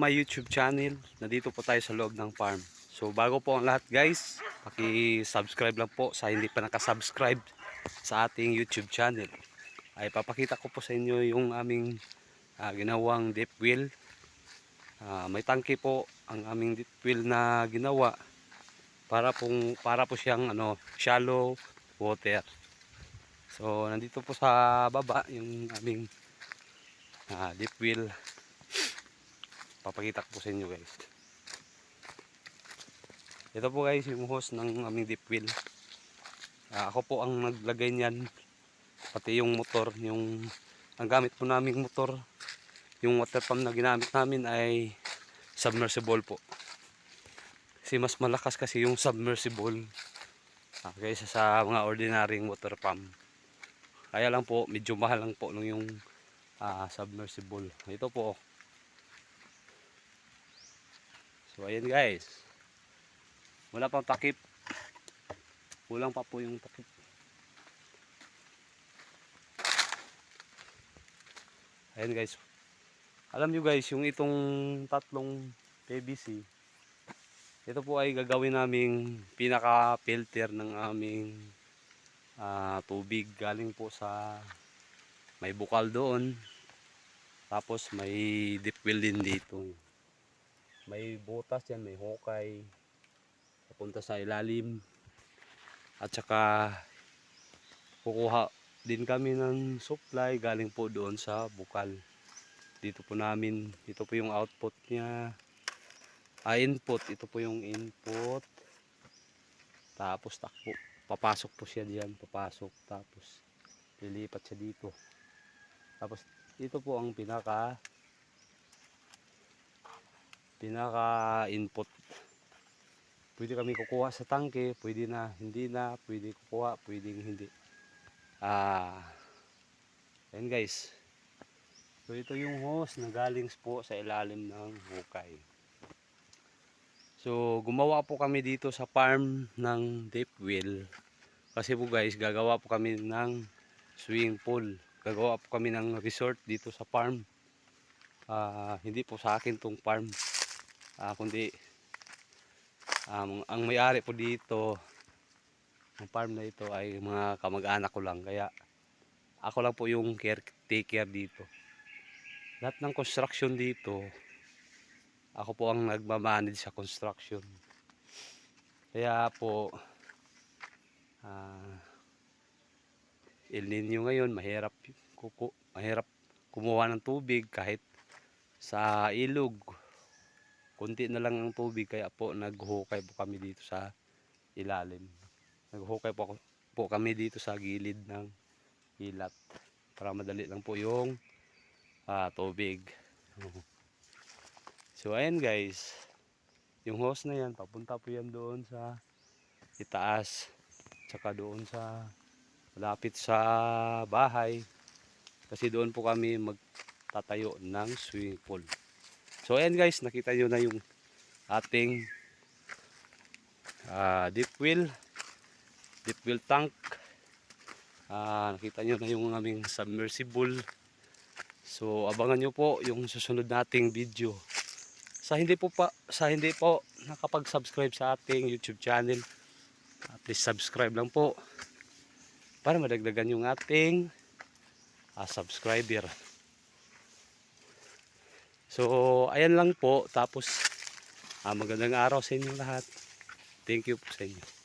my YouTube channel. Nandito po tayo sa loob ng farm. So bago po ang lahat guys, paki-subscribe lang po sa hindi pa nakasubscribe sa ating YouTube channel. Ay papakita ko po sa inyo yung aming ah, ginawang deep well. Ah, may tangke po ang aming deep well na ginawa para pong para po siyang ano shallow water. So nandito po sa baba yung aming ah, deep well papakita ko sa inyo guys. Ito po guys yung hose ng aming deep well Ah, ako po ang naglagay niyan pati yung motor yung ang gamit po naming motor yung water pump na ginamit namin ay submersible po. Kasi mas malakas kasi yung submersible ah, kaysa sa mga ordinaryong water pump. Kaya lang po medyo mahal lang po nung yung ah, submersible. Ito po So ayan guys. Wala pang takip. Kulang pa po yung takip. Ayan guys. Alam nyo guys, yung itong tatlong PVC, ito po ay gagawin naming pinaka-filter ng aming ah, tubig galing po sa may bukal doon. Tapos may deep well din dito may butas yan, may hukay papunta sa ilalim. At saka kukuha din kami ng supply galing po doon sa bukal. Dito po namin, ito po yung output niya. Ah, input, ito po yung input. Tapos takpo, papasok po siya diyan. Papasok, tapos lilipat siya dito. Tapos ito po ang pinaka pinaka input pwede kami kukuha sa tangke pwede na hindi na pwede kukuha pwede hindi. Ah yan guys. So ito yung hose na galing po sa ilalim ng hukay. So gumawa po kami dito sa farm ng deep well. Kasi po guys gagawa po kami ng swimming pool. Gagawa po kami ng resort dito sa farm. Ah, hindi po sa akin tong farm Ah, kundi um, ang may-ari po dito ang farm na ito ay mga kamag-anak ko lang. Kaya ako lang po yung caretaker dito. Lahat ng construction dito ako po ang nagmamanage sa construction. Kaya po ah El ngayon mahirap kuku mahirap kumuha ng tubig kahit sa ilog kunti na lang ang tubig kaya po naghukay po kami dito sa ilalim. Naghukay po, po kami dito sa gilid ng ilat para madali lang po yung ah, tubig. So ayan guys. Yung hose na yan papunta po yan doon sa itaas. Tsaka doon sa malapit sa bahay. Kasi doon po kami magtatayo ng swimming pool So ayan guys, nakita nyo na yung ating ah, deep well, deep well tank. Ah, nakita nyo na yung aming submersible. So abangan nyo po yung susunod nating video. Sa hindi po pa sa hindi po nakapag-subscribe sa ating YouTube channel, ah, please subscribe lang po para madagdagan yung ating ah, subscriber. So, ayan lang po. Tapos, ah, magandang araw sa inyong lahat. Thank you po sa inyo.